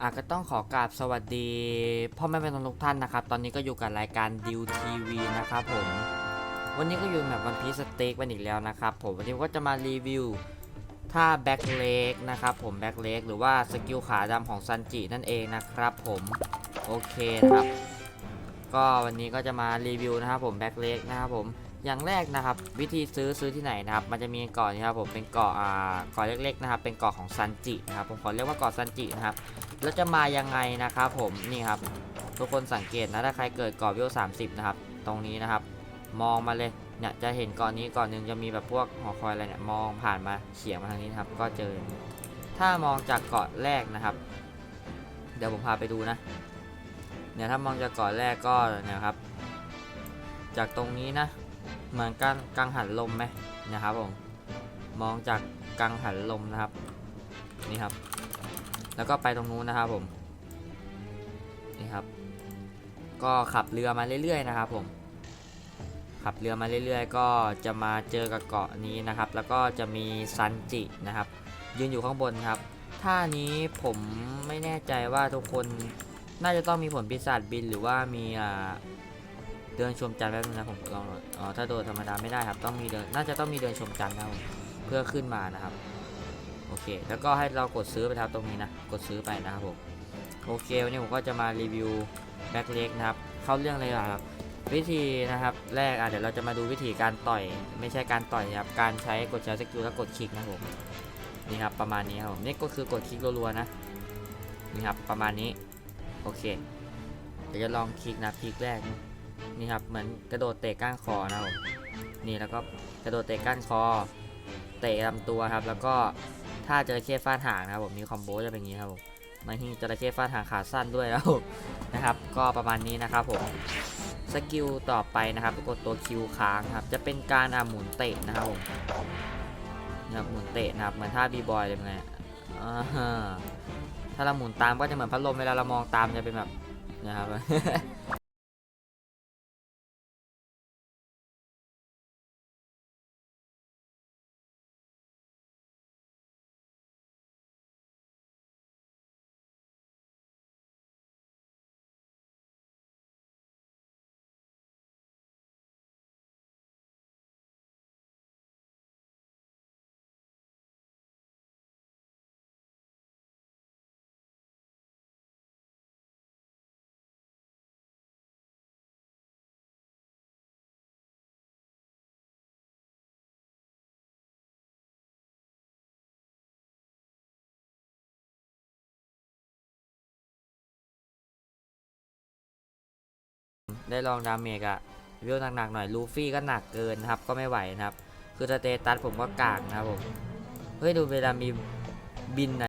อะก็ต้องขอกราบสวัสดีพ่อแม่เป็นทุกท่านนะครับ ตอนนี้ก็อยู่กับรายการดิวทีวีนะครับผม วันนี้ก็อยู่แบบวันพีสเต็กกันอีกแล้วนะครับผม วันนี้ก็จะมารีวิวท่าแบ็คเล็กนะครับผมแบ็คเล็กหรือว่าสกิลขาดำของซันจินั่นเองนะครับผมโอเคครับ ก็วันนี้ก็จะมารีวิวนะครับผมแบ็คเล็กนะครับผม อย่างแรกนะครับ วิธีซื้อซื้อที่ไหนนะครับ มันจะมีเกาะนี้ครับผมเป็นเกาะอ่าเกาะเล็กๆนะครับ เป็นเกาะของซันจินะครับผมขอเรียกว่าเกาะซันจินะครับแล้วจะมายังไงนะครับผมนี่ครับทุกคนสังเกตนะถ้าใครเกิดเกาะวิว30นะครับ ตรงนี้นะครับ มองมาเลยเนี่ยจะเห็นเกาะนี้เกาะหนึ่งจะมีแบบพวกหอคอยอะไรเนี่ยมองผ่านมาเฉียงมาทางนี้นครับก็เจอ ถ้ามองจากเกาะแรกนะครับ เดี๋ยวผมพาไปดูนะเนี่ยถ้ามองจากเกาะแรกก็เนี่ยครับ จากตรงนี้นะ เหมือนกังกังหันลมไหมนะครับผมมองจากกังหันลมนะครับนี่ครับ แล้วก็ไปตรงนู้นนะครับผมนี่ครับ ก็ขับเรือมาเรื่อยๆนะครับผมขับเรือมาเรื่อยๆ ก็จะมาเจอกับเกาะนี้นะครับ แล้วก็จะมีซันจินะครับ ยืนอยู่ข้างบนครับท่านี้ผมไม่แน่ใจว่าทุกคนน่าจะต้องมีผลปีศาจบินหรือว่ามีอ่า เดินชมจันทร์แป๊บนึงนะผมลองหน่อยอ๋อถ้าโดดธรรมดาไม่ได้ครับ ต้องมีเดินน่าจะต้องมีเดินชมจันทร์นะผมเพื่อขึ้นมานะครับ โอเค แล้วก็ให้เรากดซื้อไปครับตรงนี้นะกดซื้อไปนะครับผมโอเควันนี้ผมก็จะมารีวิวแบ็คเล็กนะครับเข้าเรื่องเลยครับวิธีนะครับ แรกอะเดี๋ยวเราจะมาดูวิธีการต่อย ไม่ใช่การต่อยนะครับการใช้กดใช้สกิลแล้วกดคลิกนะผมนี่ครับประมาณนี้ครับผมนี่ก็คือกดคลิกรัวๆนะนี่ครับประมาณนี้โอเค เดี๋ยวจะลองคลิกนะคลิกแรก นี่ครับเหมือนกระโดดเตะก้านคอนะครับผมนี่แล้วก็กระโดดเตะก้านคอ เตะลำตัวครับ แล้วก็ถ้าจระเข้ฟาดหางนะครับผมมีคอมโบจะเป็นอย่างนี้ครับผมมาที่จระเข้ฟาดหางขาสั้นด้วยแล้วนะครับ ก็ประมาณนี้นะครับผมสกิลต่อไปนะครับกดตัวคิวค้างครับ จะเป็นการอาหมุนเตะนะครับผมนะครับหมุนเตะนะครับเหมือนท่าบีบอยเลยไงถ้าเราหมุนตามก็จะเหมือนพัดลมเวลาเรามองตามจะเป็นแบบนะครับ ได้ลองดาเมจอะวิวหนักๆหน่อยลูฟี่ก็หนักเกินนะครับก็ไม่ไหวนะครับ คือสเตตัสผมก็กากนะครับผมเฮ้ยดูเวลามีบินไหน